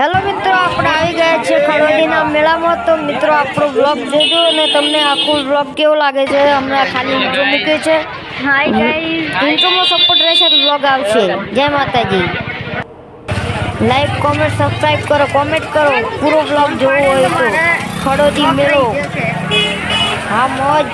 Hello મિત્રો આપણે આવી ગયા છે ખડોદીના મેળામાં. તો મિત્રો આપણો બ્લોગ જોજો અને તમને આખું બ્લોગ કેવો લાગે છે હમણાં ખાલી ઇન્ટ્રો મૂકે છે. હાય ગાઈઝ ઇન્ટ્રોમાં સપોર્ટ રહેશે તો બ્લોગ આવશે. જય માતાજી. લાઈક કોમેન્ટ સબસ્ક્રાઇબ કરો કોમેન્ટ કરો. પૂરો બ્લોગ જોવો હોય તો. ખડોદી મેળો. હા મોજ.